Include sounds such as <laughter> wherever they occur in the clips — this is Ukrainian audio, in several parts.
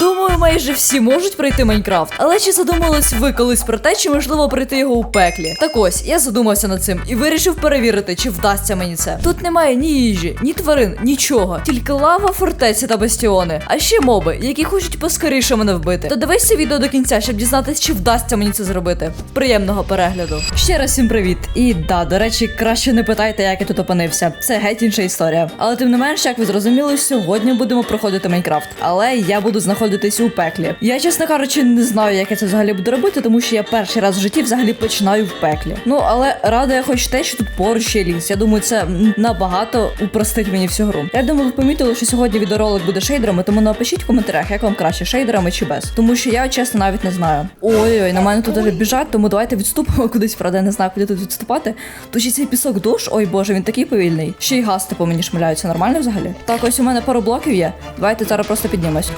Думаю, майже всі можуть пройти Майнкрафт. Але чи задумались ви колись про те, чи можливо пройти його у пеклі? Так ось, я задумався над цим і вирішив перевірити, чи вдасться мені це. Тут немає ні їжі, ні тварин, нічого. Тільки лава, фортеці та бастіони. А ще моби, які хочуть поскоріше мене вбити. То дивись це відео до кінця, щоб дізнатися, чи вдасться мені це зробити. Приємного перегляду. Ще раз всім привіт. І да, до речі, краще не питайте, як я тут опинився. Це геть інша історія. Але тим не менш, як ви зрозуміли, сьогодні будемо проходити Майнкрафт. Але я буду знаходитись у пеклі. Я, чесно кажучи, не знаю, як я це взагалі буду робити, тому що я перший раз в житті взагалі починаю в пеклі. Ну але рада я хоч те, що тут поруч є ліс. Я думаю, це набагато упростить мені всю гру. Я думаю, ви помітили, що сьогодні відеоролик буде шейдерами, тому напишіть в коментарях, як вам краще, шейдерами чи без. Тому що я чесно навіть не знаю. Ой-ой, на мене тут вже біжать, тому давайте відступимо <laughs> кудись, правда, я не знаю, куди тут відступати. Тут ще цей пісок душ, ой боже, він такий повільний. Ще й гасти по мені шмиляються, нормально взагалі? Так, ось у мене пару блоків є. Давайте зараз просто піднімемось.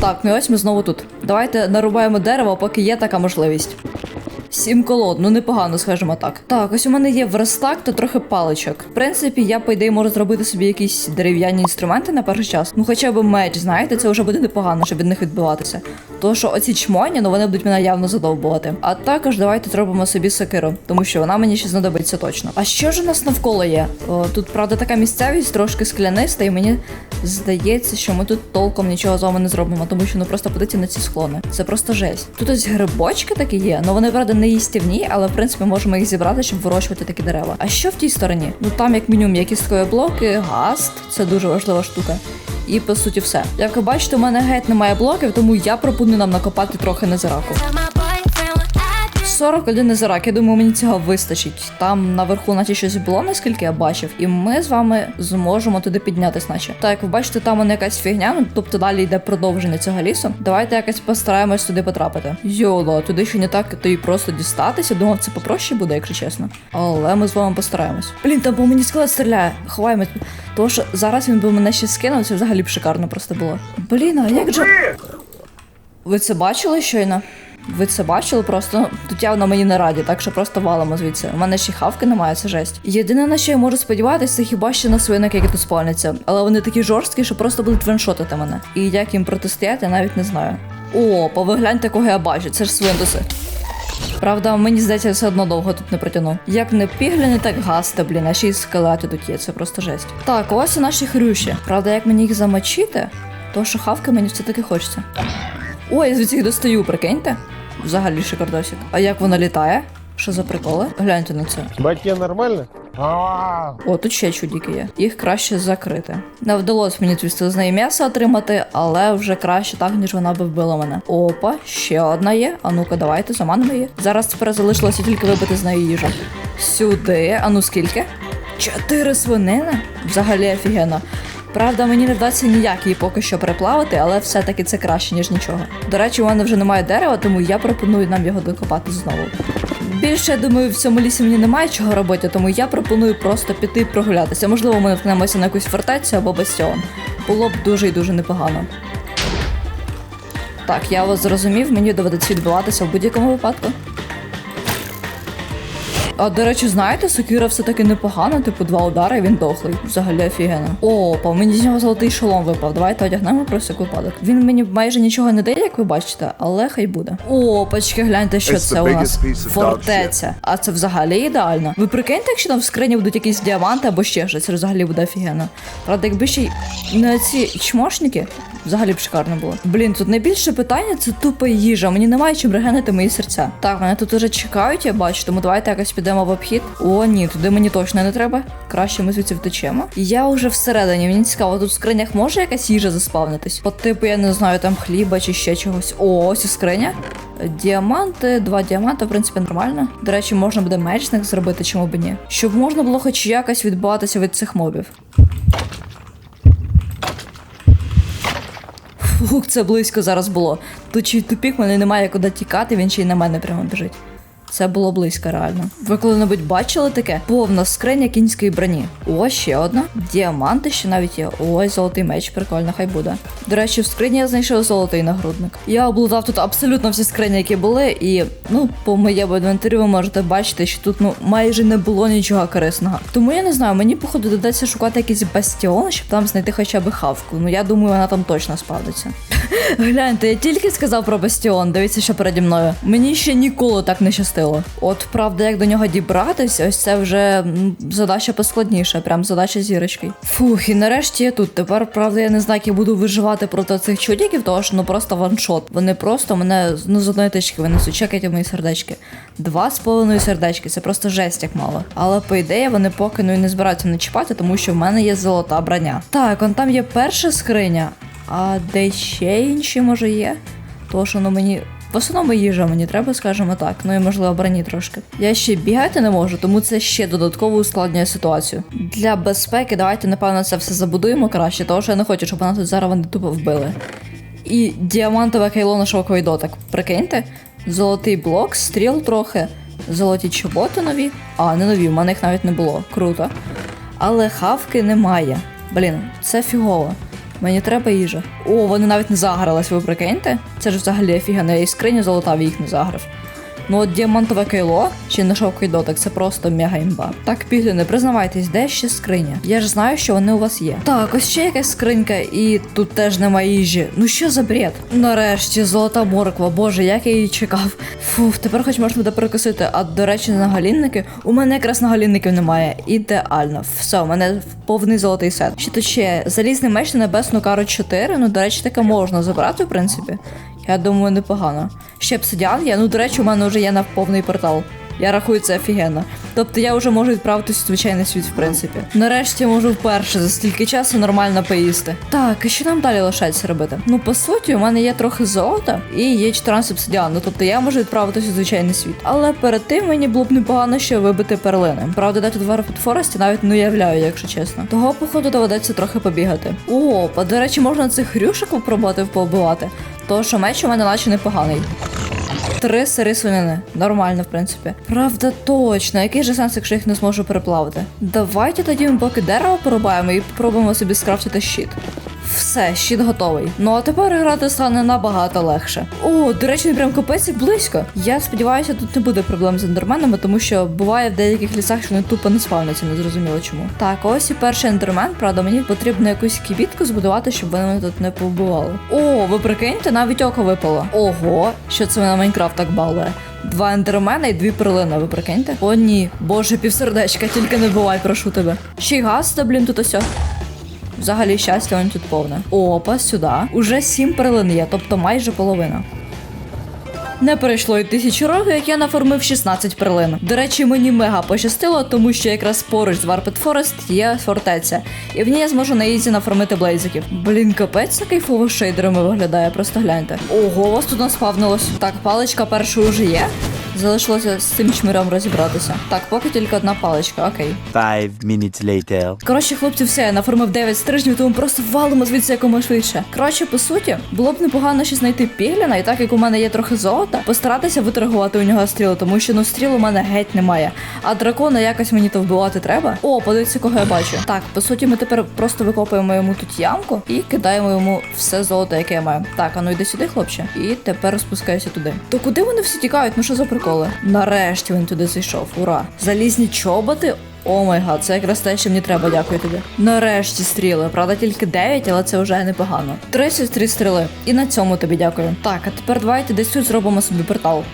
Так, ну ось ми знову тут. Давайте нарубаємо дерево, поки є така можливість. Сім колод, ну непогано, скажімо так. Так, ось у мене є верстак та трохи паличок. В принципі, я по ідеї можу зробити собі якісь дерев'яні інструменти на перший час. Ну хоча б меч, знаєте, це вже буде непогано, щоб від них відбиватися. Тому що оці чмоні, ну вони будуть мене явно задовбувати. А також давайте зробимо собі сокиру, тому що вона мені ще знадобиться точно. А що ж у нас навколо є? О, тут правда така місцевість трошки скляниста, і мені здається, що ми тут толком нічого з вами не зробимо, тому що ну просто подивіться на ці склони. Це просто жесть. Тут ось грибочки такі є, ну вони правда не їстівні, але в принципі можемо їх зібрати, щоб вирощувати такі дерева. А що в тій стороні? Ну там як мінімум є кісткові гаст, це дуже важлива штука. І по суті все. Як ви бачите, у мене геть немає блоків, тому я пропоную нам накопати трохи незираку. 41 незирак, я думаю, мені цього вистачить. Там наверху, наче щось було, наскільки я бачив, і ми з вами зможемо туди піднятись, наче. Так, як ви бачите, там вона якась фігня, ну тобто далі йде продовження цього лісу. Давайте якось постараємось туди потрапити. Йоло, туди ще не так, то і просто дістатися. Думав, це попроще буде, якщо чесно. Але ми з вами постараємось. Блін, там по мені скелет стріляє. Ховаємось. Тому що зараз він би мене ще скинув, це взагалі б шикарно просто було. Блін, а як же. Ви це бачили щойно? Ви це бачили просто? Ну, Тут явно мені не раді, так що просто валимо звідси. У мене ще хавки немає, це жесть. Єдине, на що я можу сподіватися, це хіба ще на свинок, які тут спавняться. Але вони такі жорсткі, що просто будуть ваншотити мене. І як їм протистояти, я навіть не знаю. О, повигляньте, кого я бачу, це ж свиндуси. Правда, мені здається, все одно довго тут не протягну. Як не пігляни, так гасти, блін, а ще й скелети тут є, це просто жесть. Так, ось і наші хрюші. Правда, як мені їх замочити, то що хавки мені все-таки хочеться. Ой, я звідси їх достаю, прикиньте. Взагалі шикардосик. А як вона літає? Що за приколи? Гляньте на це. Батьки нормально? О, тут ще чудіки є. Їх краще закрити. Не вдалося мені звісно з неї м'ясо отримати, але вже краще так, ніж вона би вбила мене. Опа, ще одна є. А ну-ка, давайте заманимо її. Зараз тепер залишилося тільки вибити з неї їжу. Сюди. А ну скільки? Чотири свинини? Взагалі офігенно. Правда, мені не вдасться ніяк її поки що переплавити, але все-таки це краще, ніж нічого. До речі, у мене вже немає дерева, тому я пропоную нам його докопати знову. Більше, я думаю, в цьому лісі мені немає чого робити, тому я пропоную просто піти прогулятися. Можливо, ми наткнемося на якусь фортецю або бастіон. Було б дуже і дуже непогано. Так, я вас зрозумів, мені доведеться відбиватися в будь-якому випадку. А до речі, знаєте, Сокіра все-таки непогано, типу два удари, і він дохлий. Взагалі офігенно. Опа, мені з нього золотий шолом випав. Давайте одягнемо про всяк випадок. Він мені майже нічого не дає, як ви бачите, але хай буде. Опачки, гляньте, що It's це у нас. Фортеця. А це взагалі ідеально. Ви прикиньте, якщо там в скрині будуть якісь діаманти або ще щось, це взагалі буде офігенно. Правда, якби ще й не ці чмошники, взагалі б шикарно було. Блін, тут найбільше питання це тупо їжа. Мені немає чим регенити мої серця. Так, мене тут уже чекають, я бачу, тому давайте якось підемо в обхід. О, ні, туди мені точно не треба. Краще ми звідси втечемо. Я вже всередині, мені цікаво, тут в скринях може якась їжа заспавнитись? По типу, я не знаю, там хліба чи ще чогось. О, ось і скриня. Діаманти, два діаманти, в принципі, нормально. До речі, можна буде мечник зробити, чому б ні. Щоб можна було хоч якось відбиватися від цих мобів. Фух, це близько зараз було. Тут й тупік, мене немає куди тікати, він ще й на мене прямо біжить. Це було близько реально. Ви коли-небудь бачили таке? Повна скриня кінської броні. Ось ще одна. Діаманти ще навіть є. Ось золотий меч, прикольно, хай буде. До речі, в скрині я знайшов золотий нагрудник. Я облутав тут абсолютно всі скрині, які були, і ну, по моєму інвентарю ви можете бачити, що тут ну майже не було нічого корисного. Тому я не знаю, мені походу доведеться шукати якийсь бастіон, щоб там знайти хоча б хавку. Ну я думаю, вона там точно спавниться. <laughs> Гляньте, я тільки сказав про бастіон. Дивіться, що переді мною. Мені ще ніколи так не щастило. От правда, як до нього дібратись, ось це вже задача поскладніша, прям задача зірочки. Фух, і нарешті я тут. Тепер, правда, я не знаю, як я буду виживати проти цих чудіків, тому що ну просто ваншот. Вони просто мене ну з одної тички винесуть. Чекайте мої сердечки. Два з половиною сердечки, це просто жесть як мало. Але по ідеї вони поки ну і не збираються не чіпати, тому що в мене є золота броня. Так, он там є перша скриня, а де ще інші може є? Тому що ну мені. В основному їжа мені треба, скажімо так, ну і можливо броні трошки. Я ще бігати не можу, тому це ще додатково ускладнює ситуацію. Для безпеки давайте, напевно, це все забудуємо краще, тому що я не хочу, щоб вона тут зараз вони тупо вбили. І діамантове кайло на шоковий дотик. Прикиньте, золотий блок, стріл трохи, золоті чоботи нові. А, не нові, в мене їх навіть не було. Круто. Але хавки немає. Блін, це фігово. Мені треба їжа. О, вони навіть не загрались, ви прикиньте? Це ж взагалі офігенно, я і скриню золота їх не заграв. Ну от діамантове кайло чи не шовковий дотик, це просто мега імба. Так, пігліни, признавайтесь, де ще скриня? Я ж знаю, що вони у вас є. Так, ось ще якась скринька, і тут теж немає їжі. Ну що за бред? Нарешті, золота морква, боже, як я її чекав. Фух, тепер хоч можна буде перекусити. А до речі, наголінники. У мене якраз наголінників немає. Ідеально. Все, у мене повний золотий сет. Ще тут ще залізний меч на небесну кару 4. Ну, до речі, таке можна забрати, в принципі. Я думаю, непогано. Ще обсидіан є. Ну, до речі, у мене вже є на повний портал. Я рахую це офігенно. Тобто я вже можу відправитися в звичайний світ, в принципі. Нарешті можу вперше за стільки часу нормально поїсти. Так, і що нам далі лишається робити? Ну, по суті, у мене є трохи золота і є 14 обсидіану. Тобто я можу відправитися в звичайний світ. Але перед тим мені було б непогано ще вибити перлини. Правда, де тут в Форесті навіть не уявляю, якщо чесно. Того, походу, доведеться трохи побігати. О, до речі, можна цих хрюшиків пробувати поубивати. Того, що меч у мене наче непоганий. Три сири свинини. Нормально, в принципі. Правда, точно. Який же сенс, якщо їх не зможу переплавити? Давайте тоді ми блоки дерево порубаємо і спробуємо собі скрафтити щит. Все, щит готовий. Ну а тепер грати стане набагато легше. О, до речі, прям капець близько. Я сподіваюся, тут не буде проблем з ендерменами, тому що буває в деяких лісах, що вони тупо не спавняться, не зрозуміло чому. Так, ось і перший ендермен, правда, мені потрібно якусь кібітку збудувати, щоб вони тут не побували. О, ви прикиньте, навіть око випало. Ого, що це на Майнкрафт так балує. Два ендермена і дві перлини, ви прикиньте? О, ні, боже, півсердечка, тільки не бувай, прошу тебе. Ще й газ, та блін, тут ось. Взагалі щастя он тут повне. Опа, сюди. Уже сім перлин є, тобто майже половина. Не пройшло й тисячі років, як я нафармив 16 перлин. До речі, мені мега пощастило, тому що якраз поруч з Варпет Форест є фортеця, і в ній я зможу на ізі нафармити блейзиків. Блін, капець, як кайфово шейдерами виглядає, просто гляньте. Ого, вас тут наспавнилось. Так, паличка першою вже є. Залишилося з цим чмиром розібратися. Так, поки тільки одна паличка, окей. Five minutes later. Коротше, хлопці, все, я нафармив 9 стрижнів, тому просто валимо звідси якомога швидше. Коротше, по суті, було б непогано ще знайти пігліна, і так як у мене є трохи золота, постаратися виторгувати у нього стріли, тому що ну стріл у мене геть немає. А дракона якось мені то вбивати треба. О, подивіться, кого я бачу. Так, по суті, ми тепер просто викопуємо йому тут ямку і кидаємо йому все золото, яке я маю. Так, а ну йди сюди, хлопче. І тепер спускаюся туди. То куди вони всі тікають? Ну що за приколи? Нарешті він туди зайшов. Ура! Залізні чоботи. О май гад, це якраз те, що мені треба, дякую тобі. Нарешті стріли. Правда, тільки 9, але це вже непогано. 33 стріли. І на цьому тобі дякую. Так, а тепер давайте десь тут зробимо собі портал.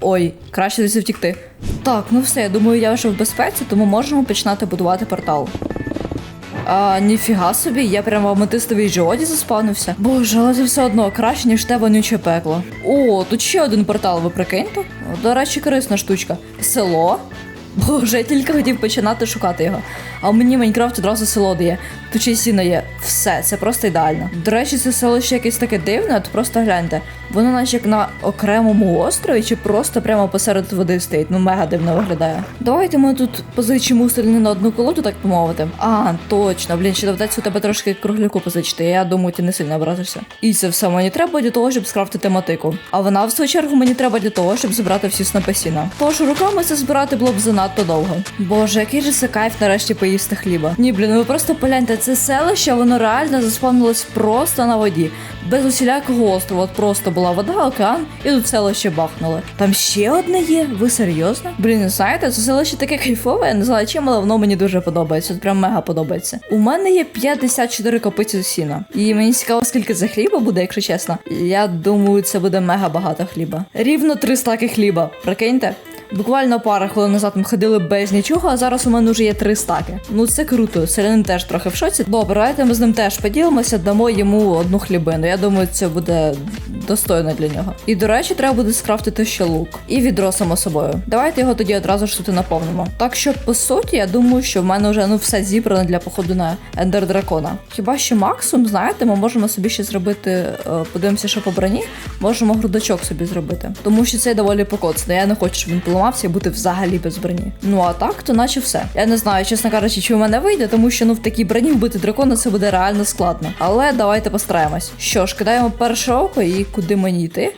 Ой, краще десь втікти. Так, ну все, я думаю, я вже в безпеці, тому можемо починати будувати портал. А, ніфіга собі, я прямо в аметистовій жіоді заспавнився. Боже, але це все одно краще, ніж те вонюче пекло. О, тут ще один портал, ви прикиньте? До речі, корисна штучка. Село. Боже, я тільки хотів починати шукати його. А мені Майнкрафт одразу село дає. Тут ще сіно є. Все, це просто ідеально. До речі, це село ще якесь таке дивне, от просто гляньте. Воно наче як на окремому острові, чи просто прямо посеред води стоїть. Ну мега дивно виглядає. Давайте ми тут позичимо сильні на одну колоду, так помовити. А, точно, блін, ще доведеться у тебе трошки кругляку позичити. Я думаю, ти не сильно образишся. І це все мені треба для того, щоб скрафтити мотику. А вона, в свою чергу, мені треба для того, щоб збирати всі снопи сіна. Тож руками це збирати було б занадто довго. Боже, який же це кайф нарешті поїсти хліба. Ні, блін, ви просто погляньте, це селище, воно реально заспавнилось просто на воді. Без усілякого острова. От просто була вода, океан, і тут селище бахнуло. Там ще одне є. Ви серйозно? Блін, знаєте, це селище таке кайфове, я не знаю чим, але воно мені дуже подобається. От прям мега подобається. У мене є 54 копиці сіна. І мені цікаво, скільки це хліба буде, якщо чесно. Я думаю, це буде мега багато хліба. Рівно 3 стаки хліба. Прикиньте. Буквально пара хвилин назад ми ходили без нічого, а зараз у мене вже є три стаки. Ну це круто. Селянин теж трохи в шоці. Добре, давайте ми з ним теж поділимося, дамо йому одну хлібину. Я думаю, це буде достойно для нього. І до речі, треба буде скрафтити ще лук. І відро само собою. Давайте його тоді одразу ж тут наповнимо. Так що, по суті, я думаю, що в мене вже ну все зібрано для походу на ендер дракона. Хіба що максимум, знаєте, ми можемо собі ще зробити, е, подивимося, що по броні, можемо грудочок собі зробити. Тому що це доволі покоцно. Я не хочу, щоб він поламався і бути взагалі без броні. Ну а так, то наче все. Я не знаю, чесно кажучи, чи в мене вийде, тому що ну в такій броні вбити дракона це буде реально складно. Але давайте постараємось. Що ж, кидаємо перше око і куди мені йти?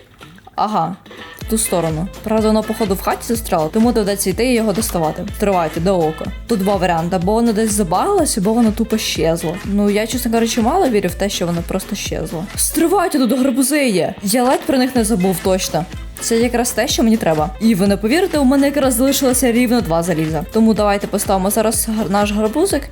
Ага. В ту сторону. Правда, воно, походу, в хаті застряло, тому доведеться йти і його доставати. Тривайте до ока. Тут два варіанти: або воно десь забагалось, або воно тупо щезло. Ну я, чесно кажучи, мало вірю в те, що воно просто щезло. Стривайте, тут гарбузи є! Я ледь про них не забув точно. Це якраз те, що мені треба. І ви не повірите, у мене якраз залишилося рівно два заліза. Тому давайте поставимо зараз наш гарбузик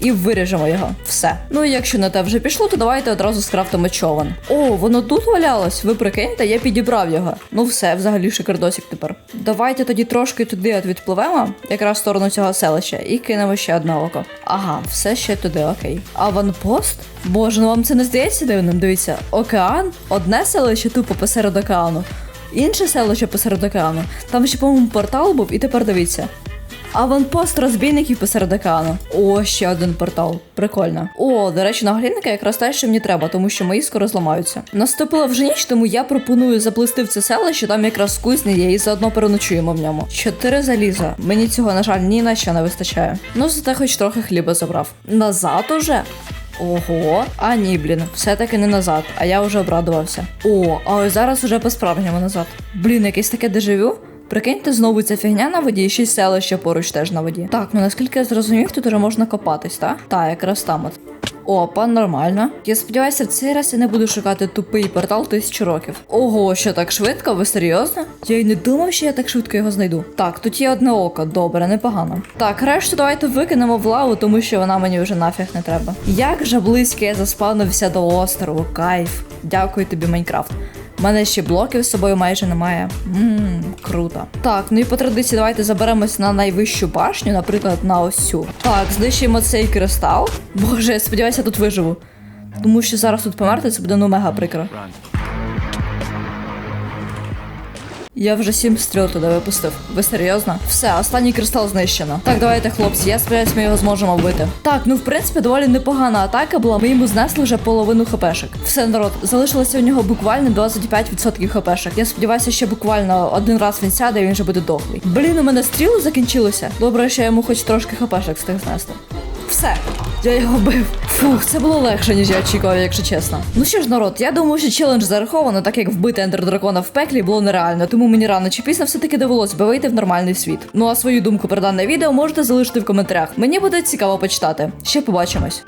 і виріжемо його. Все. Ну і якщо не те вже пішло, то давайте одразу скрафтимо човен. О, воно тут валялось. Ви прикиньте, я підібрав його. Ну все, взагалі шикардосик тепер. Давайте тоді трошки туди от відпливемо, якраз в сторону цього селища, і кинемо ще одне око. Ага, все ще туди, окей. Аванпост? Боже, ну вам це не здається дивним? Дивіться, океан, одне селище тупо посеред океану. Інше селище посеред океану. Там ще, по-моєму, портал був, і тепер дивіться. Аванпост розбійників посеред океану. О, ще один портал. Прикольно. О, до речі, наглядника якраз те, що мені треба, тому що мої скоро зламаються. Наступила вже ніч, тому я пропоную заплисти в це селище, там якраз кузня є, і заодно переночуємо в ньому. Чотири заліза. Мені цього, на жаль, ні на що не вистачає. Ну, зате хоч трохи хліба забрав. Назад уже? Ого, а ні, блін, все-таки не назад, а я вже обрадувався. О, а ось зараз уже по-справжньому назад. Блін, якесь таке дежавю. Прикиньте, знову ця фігня на воді, ще й селище поруч теж на воді. Так, ну наскільки я зрозумів, тут уже можна копатись, так? Та, якраз там от. Опа, нормально. Я сподіваюся, в цей раз я не буду шукати тупий портал тисячу років. Ого, що так швидко? Ви серйозно? Я й не думав, що я так швидко його знайду. Так, тут є одне око, добре, непогано. Так, решту давайте викинемо в лаву, тому що вона мені вже нафіг не треба. Як же близько я заспавнився до острову, кайф. Дякую тобі, Майнкрафт. У мене ще блоків з собою майже немає. Ммм, круто. Так, ну і по традиції давайте заберемось на найвищу башню, наприклад, на ось цю. Так, знищуємо цей кристал. Боже, сподіваюся, тут виживу. Тому що зараз тут померти, це буде ну мега прикро. Я вже сім стріл туди випустив. Ви серйозно? Все, останній кристал знищено. Так, давайте, хлопці, я сподіваюся, ми його зможемо вбити. Так, ну в принципі, доволі непогана атака була. Ми йому знесли вже половину хпшек. Все, народ, залишилося у нього буквально 25% хпшек. Я сподіваюся, ще буквально один раз він сяде і він вже буде дохлий. Блін, у мене стріли закінчилися. Добре, що я йому хоч трошки хпшек встиг знести. Все, я його бив. Фух, це було легше, ніж я очікував, якщо чесно. Ну що ж, народ, я думаю, що челендж зараховано, так як вбити ендер дракона в пеклі було нереально, тому мені рано чи пізно все-таки довелось би вийти в нормальний світ. Ну а свою думку про дане відео можете залишити в коментарях. Мені буде цікаво почитати. Ще побачимось.